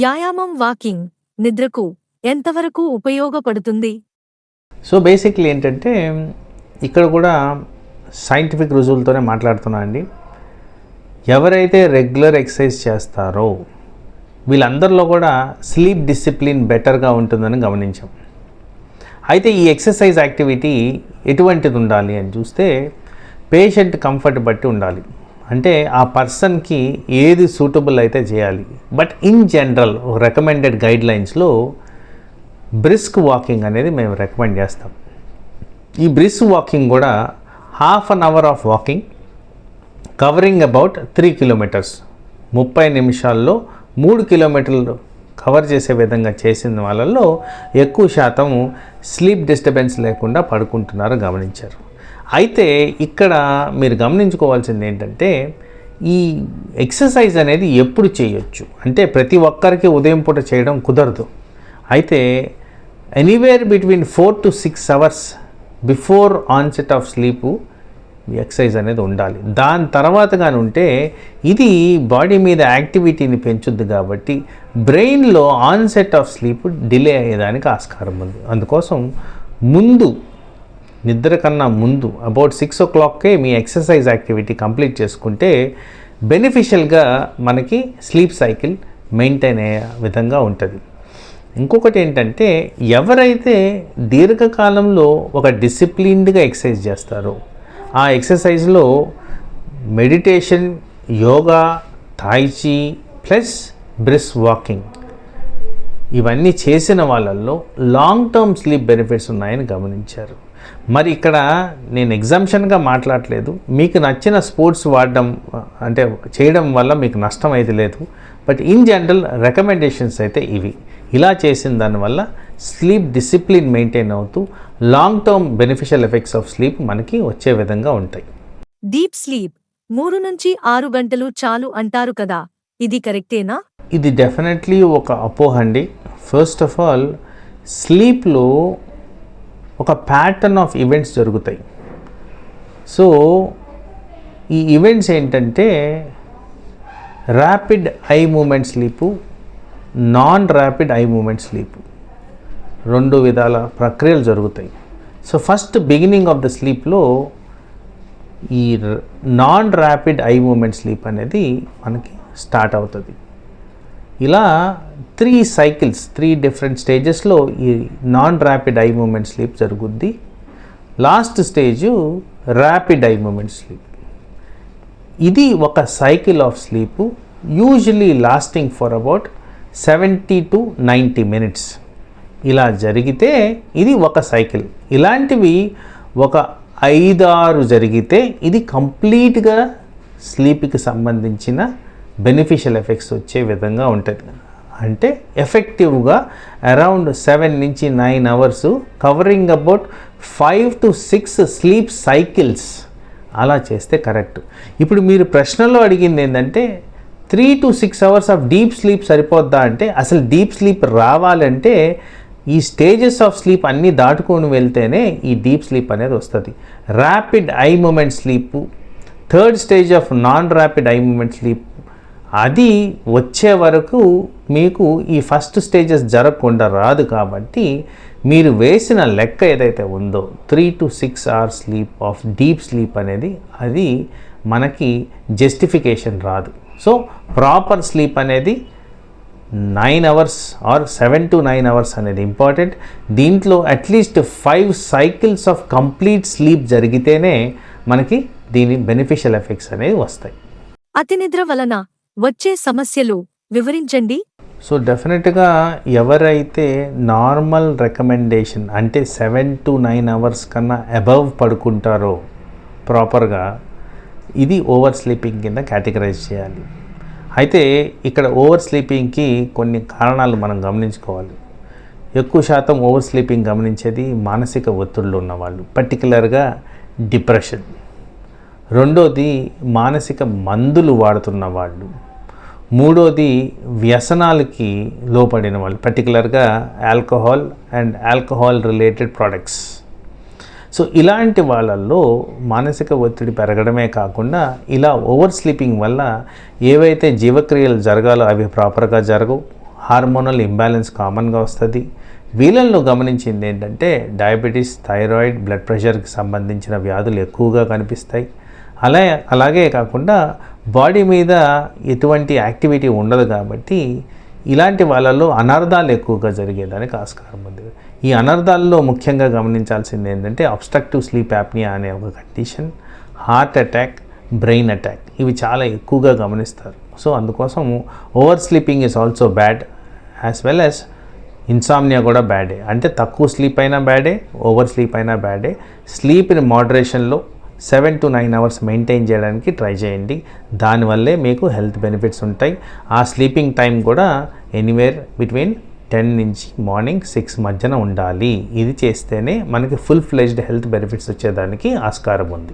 వ్యాయామం వాకింగ్ నిద్రకు ఎంతవరకు ఉపయోగపడుతుంది? సో బేసిక్లీ ఏంటంటే ఇక్కడ కూడా సైంటిఫిక్ రుజువులతోనే మాట్లాడుతున్నా అండి. ఎవరైతే రెగ్యులర్ ఎక్సర్సైజ్ చేస్తారో వీళ్ళందరిలో కూడా స్లీప్ డిసిప్లిన్ బెటర్గా ఉంటుందని గమనించాం. అయితే ఈ ఎక్సర్సైజ్ యాక్టివిటీ ఎటువంటిది ఉండాలి అని చూస్తే పేషెంట్ కంఫర్ట్ బట్టి ఉండాలి. అంటే ఆ పర్సన్కి ఏది సూటబుల్ అయితే చేయాలి. బట్ ఇన్ జనరల్ రికమెండెడ్ గైడ్ లైన్స్లో బ్రిస్క్ వాకింగ్ అనేది మేము రికమెండ్ చేస్తాం. ఈ బ్రిస్క్ వాకింగ్ కూడా half an hour of walking covering about three kilometres. ముప్పై నిమిషాల్లో మూడు కిలోమీటర్లు కవర్ చేసే విధంగా చేసిన వాళ్ళల్లో ఎక్కువ శాతం స్లీప్ డిస్టర్బెన్స్ లేకుండా పడుకుంటున్నారు గమనించారు. అయితే ఇక్కడ మీరు గమనించుకోవాల్సింది ఏంటంటే ఈ ఎక్సర్సైజ్ అనేది ఎప్పుడు చేయొచ్చు? అంటే ప్రతి ఒక్కరికి ఉదయం పూట చేయడం కుదరదు. అయితే anywhere between four to six hours before onset of sleep exercise అనేది ఉండాలి. దాని తర్వాత కానీ ఉంటే ఇది బాడీ మీద యాక్టివిటీని పెంచుద్ది కాబట్టి బ్రెయిన్లో ఆన్సెట్ ఆఫ్ స్లీప్ డిలే అయ్యేదానికి ఆస్కారం ఉంది. అందుకోసం ముందు నిద్ర కన్నా ముందు అబౌట్ సిక్స్ ఓ క్లాక్కే మీ ఎక్సర్సైజ్ యాక్టివిటీ కంప్లీట్ చేసుకుంటే బెనిఫిషియల్గా మనకి స్లీప్ సైకిల్ మెయింటైన్ అయ్యే విధంగా ఉంటుంది. ఇంకొకటి ఏంటంటే ఎవరైతే దీర్ఘకాలంలో ఒక డిసిప్లిన్డ్గా ఎక్సర్సైజ్ చేస్తారో ఆ ఎక్సర్సైజ్లో meditation yoga tai chi plus brisk walking ఇవన్నీ చేసిన వాళ్ళల్లో లాంగ్ టర్మ్ స్లీప్ బెనిఫిట్స్ ఉన్నాయని గమనించారు. మరి ఇక్కడ నేను ఎగ్జామ్షన్గా మాట్లాడలేదు. మీకు నచ్చిన స్పోర్ట్స్ వాడడం అంటే చేయడం వల్ల మీకు నష్టం అయితే లేదు. బట్ ఇన్ జనరల్ రికమెండేషన్స్ అయితే ఇవి. ఇలా చేసిన దానివల్ల స్లీప్ డిసిప్లిన్ మెయింటైన్ అవుతూ long term beneficial effects of sleep మనకి వచ్చే విధంగా ఉంటాయి. డీప్ స్లీప్ మూడు నుంచి ఆరు గంటలు చాలు అంటారు కదా. ఇది కరెక్టేనా? ఇది డెఫినెట్లీ ఒక అపోహ అండి. ఫస్ట్ ఆఫ్ ఆల్ స్లీప్లో ఒక ప్యాటర్న్ ఆఫ్ ఈవెంట్స్ జరుగుతాయి. సో ఈ ఈవెంట్స్ ఏంటంటే rapid eye movement sleep non rapid eye movement sleep రెండు విధాల ప్రక్రియలు జరుగుతాయి. So first beginning of the స్లీప్లో ఈ non rapid eye movement sleep అనేది మనకి స్టార్ట్ అవుతుంది. ఇలా త్రీ సైకిల్స్ త్రీ డిఫరెంట్ స్టేజెస్లో ఈ non rapid eye movement sleep జరుగుద్ది. Last stage rapid eye movement sleep ఇది ఒక cycle of sleep usually lasting for about seventy to ninety minutes ఇలా జరిగితే ఇది ఒక సైకిల్ ఇలాంటివి ఒక ఐదారు జరిగితే ఇది కంప్లీట్గా స్లీప్కి సంబంధించిన బెనిఫిషియల్ ఎఫెక్ట్స్ వచ్చే విధంగా ఉంటుంది. అంటే ఎఫెక్టివ్గా అరౌండ్ సెవెన్ నుంచి nine hours covering about five to six sleep cycles అలా చేస్తే కరెక్ట్ ఇప్పుడు మీరు ప్రశ్నలో అడిగింది ఏంటంటే three to six hours of deep sleep సరిపోద్దా అంటే అసలు డీప్ స్లీప్ రావాలంటే ఈ స్టేజెస్ ఆఫ్ స్లీప్ అన్నీ దాటుకొని వెళ్తేనే ఈ డీప్ స్లీప్ అనేది వస్తుంది. Rapid eye movement sleep third stage of non rapid eye movement sleep అది వచ్చే వరకు మీకు ఈ ఫస్ట్ స్టేజెస్ జరగకుండా రాదు కాబట్టి మీరు వేసిన లెక్క ఏదైతే ఉందో three to six hours sleep of deep sleep అనేది అది మనకి జస్టిఫికేషన్ రాదు. సో ప్రాపర్ స్లీప్ అనేది nine hours or seven to nine hours అనేది ఇంపార్టెంట్ దీంట్లో at least five cycles of complete sleep జరిగితేనే మనకి దీని బెనిఫిషియల్ ఎఫెక్ట్స్ అనేవి వస్తాయి. అతి నిద్ర వలన వచ్చే సమస్యలు వివరించండి. సో డెఫినెట్గా ఎవరైతే నార్మల్ రికమెండేషన్ అంటే సెవెన్ టు నైన్ అవర్స్ కన్నా అబవ్ పడుకుంటారో ప్రాపర్గా ఇది ఓవర్ స్లీపింగ్ కింద కేటగరైజ్ చేయాలి. అయితే ఇక్కడ ఓవర్ స్లీపింగ్కి కొన్ని కారణాలు మనం గమనించుకోవాలి. ఎక్కువ శాతం ఓవర్ స్లీపింగ్ గమనించేది మానసిక ఒత్తిళ్ళు ఉన్నవాళ్ళు పర్టికులర్గా డిప్రెషన్. రెండోది మానసిక మందులు వాడుతున్న వాళ్ళు. మూడోది వ్యసనాలకి లోపడిన వాళ్ళు పర్టికులర్గా alcohol and alcohol related products so ఇలాంటి వాళ్ళల్లో మానసిక ఒత్తిడి పెరగడమే కాకుండా ఇలా ఓవర్ స్లీపింగ్ వల్ల ఏవైతే జీవక్రియలు జరగాలో అవి ప్రాపర్గా జరగవు. హార్మోనల్ ఇంబ్యాలెన్స్ కామన్గా వస్తుంది. వీళ్ళల్లో గమనించింది ఏంటంటే డయాబెటీస్ థైరాయిడ్ బ్లడ్ ప్రెషర్కి సంబంధించిన వ్యాధులు ఎక్కువగా కనిపిస్తాయి. అలా అలాగే కాకుండా బాడీ మీద ఎటువంటి యాక్టివిటీ ఉండదు కాబట్టి ఇలాంటి వాళ్ళలో అనర్థాలు ఎక్కువగా జరిగేదానికి ఆస్కారం ఉంది. ఈ అనర్థాల్లో ముఖ్యంగా గమనించాల్సింది ఏంటంటే అబ్స్ట్రక్టివ్ స్లీప్ యాప్నియా అనే ఒక condition heart attack brain attack ఇవి చాలా ఎక్కువగా గమనిస్తారు. సో అందుకోసం over sleeping is also bad as well as insomnia కూడా బ్యాడే అంటే తక్కువ స్లీప్ అయినా బ్యాడే ఓవర్ స్లీప్ అయినా బ్యాడే స్లీప్ని మోడరేషన్లో seven to nine hours maintain చేయడానికి ట్రై చేయండి. దానివల్లే మీకు హెల్త్ బెనిఫిట్స్ ఉంటాయి. ఆ స్లీపింగ్ టైం కూడా ఎనీవేర్ బిట్వీన్ టెన్ నుంచి మార్నింగ్ సిక్స్ మధ్యన ఉండాలి. ఇది చేస్తేనే మనకి ఫుల్ ఫ్లెజ్డ్ హెల్త్ బెనిఫిట్స్ వచ్చేదానికి ఆస్కారం ఉంది.